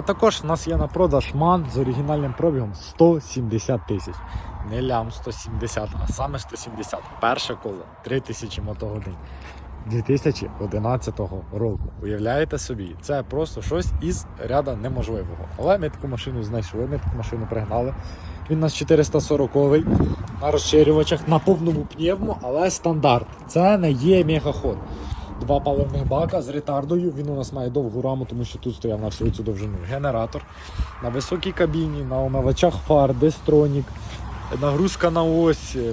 А також в нас є на продаж ман з оригінальним пробігом 170 тисяч. Не лям 170, а саме 170. Перше коло 3000 мотогодин. 2011 року. Уявляєте собі, це просто щось із ряда неможливого. Але ми таку машину знайшли, ми таку машину пригнали. Він у нас 440-й на розширювачах, на повному пневму, але стандарт. Це не є мегаход. Два паливних бака з ретардою. Він у нас має довгу раму, тому що тут стояв на всю цю довжину генератор. На високій кабіні, на омивачах фар, дестронік, нагрузка на ось. е,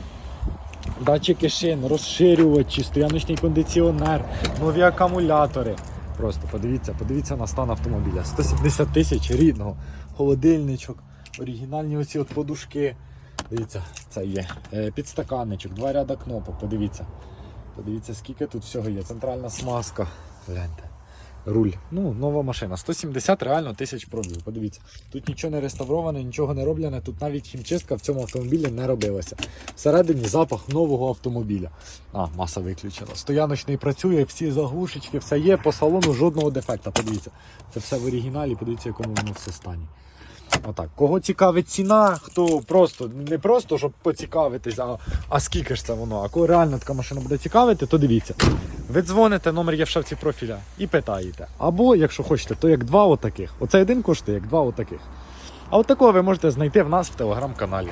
Датчики шин, розширювачі, стояночний кондиціонер, нові акумулятори. Просто подивіться, подивіться на стан автомобіля. 170 тисяч рідного, холодильничок, оригінальні оці от подушки. Дивіться, це є. Е, Підстаканничок, два ряда кнопок, подивіться. Подивіться, скільки тут всього є. Центральна смазка. Гляньте. Руль. Ну, нова машина. 170 реально тисяч пробігів. Подивіться. Тут нічого не реставроване, нічого не роблене. Тут навіть хімчистка в цьому автомобілі не робилася. Всередині запах нового автомобіля. А, маса виключена. Стояночний працює, всі заглушечки, все є, по салону жодного дефекта. Подивіться. Це все в оригіналі, подивіться, якому воно все стані. Отак. Кого цікавить ціна, хто просто не просто, щоб поцікавитись, а, а скільки ж це воно, а коли реально така машина буде цікавити, то дивіться. Ви дзвоните, номер є в шапці профіля і питаєте. Або, якщо хочете, то як два отаких. Оцей один коштує як два отаких. А от такого ви можете знайти в нас в телеграм-каналі.